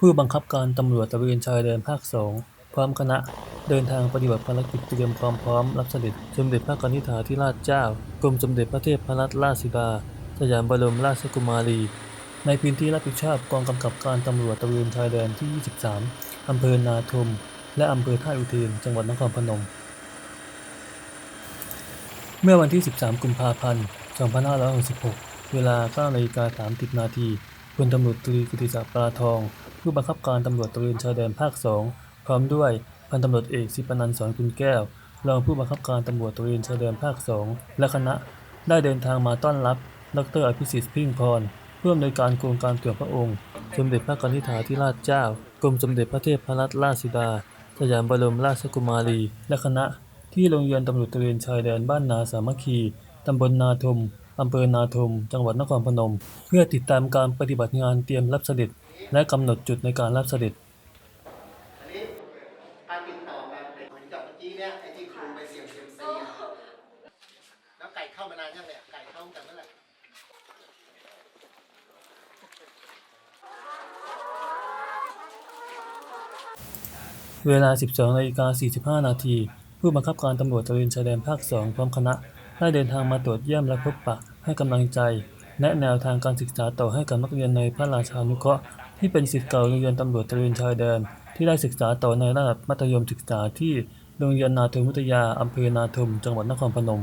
ผู้บังคับการตำรวจตระเวนชายแดนภาคสองพร้อมคณะเดินทางปฏิบัติภารกิจเตรียมความพร้อมรับเสด็จสมเด็จพระกนิษฐาธิราชเจ้ากรมสมเด็จพระเทพรัตนราชสุดาสยามบรมราชกุมารี ในพื้นที่รับผิดชอบกองกำกับการตำรวจตระเวนชายแดนที่ 23 อำเภอนาทม และอำเภอท่าอุเทนจังหวัดนครพนม เมื่อวันที่ 13 กุมภาพันธ์ 2566 เวลา9นาฬิกา30 นาที พลตำรวจตรีกิติศักดิ์ปราทอง ผู้บังคับการตำรวจตระเวนชายแดนภาค2พร้อมด้วยพันตำรวจเอกสิปนันสอนคุณแก้ว รองผู้บังคับการตำรวจตระเวนชายแดนภาค2และคณะได้เดินทางมาต้อนรับ ดรอภิสิทธิ์พึ่งพรผู้อำนการโครงการเกี่ยวพระองค์ สมเด็จพระกนิษฐาธิราชเจ้า กรมสมเด็จพระเทพรัตนราชสุดา สยามบรมราชกุมารี และคณะ ที่โรงเรียนตำรวจตระเวนชายแดนบ้านนาสามัคคี ตำบลนาทม อำเภอนาทมจังหวัดนครพนม เพื่อติดตามการปฏิบัติงานเตรียมรับเสด็จ และกำหนดจุดในการรับเสด็จอันนี้การติดต่อมาเหมือนกับเมื่อกี้เนี่ยไอ้ที่ครูไปเสี่ยงเซียมซีอะแล้วไก่เข้ามานานยังเนี่ยไก่เข้ากันเมื่อไหร่เวลา 12นาฬิกา45 นาที ผู้บังคับการตำรวจตระเวนชายแดนภาค 2 พร้อมคณะ ได้เดินทางมาตรวจเยี่ยมและพบปะให้กำลังใจแนะแนวทางการศึกษาต่อให้กับนักเรียนในพระราชานุเคราะห์ที่เป็นศิษย์เก่าโรงเรียนตำรวจตระเวนชายแดน ที่ได้ศึกษาต่อในระดับมัธยมศึกษาที่โรงเรียนนาทมวิทยาอำเภอนาทมจังหวัดนครพนม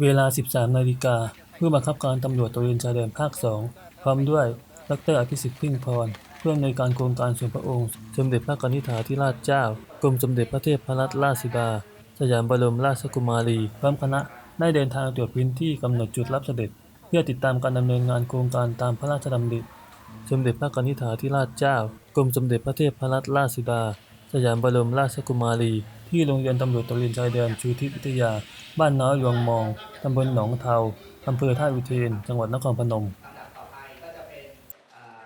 เวลา 13 นาฬิกาผู้บังคับการตำรวจตระเวนชายแดนภาค 2 พร้อมด้วยดรอภิสิทธิ์พึ่งพรผู้อำนการโครงการส่วนพระองค์ สมเด็จพระกนิษฐาธิราชเจ้า รมสมเด็จพระเทพรัตนราชสุดาสยามบรมราชกุมารีพร้อมคณะได้เดินทางตรวจพื้นที่กำหนดจุดรับเสด็จ เพื่อติดตามการดำเนินงานโครงการตามพระราชดำริสมเด็จพระกนิษฐาธิราชเจ้ากรมสมเด็จพระเทพรัตนราชสุดา สยามบรมราชกุมารี ที่โรงเรียนตำรวจตระเวนชายแดนชูทิศวิทยา บ้านน้อยหลวงมองตำบลหนองเทาอำเภอท่าอุเทน จังหวัดนครพนม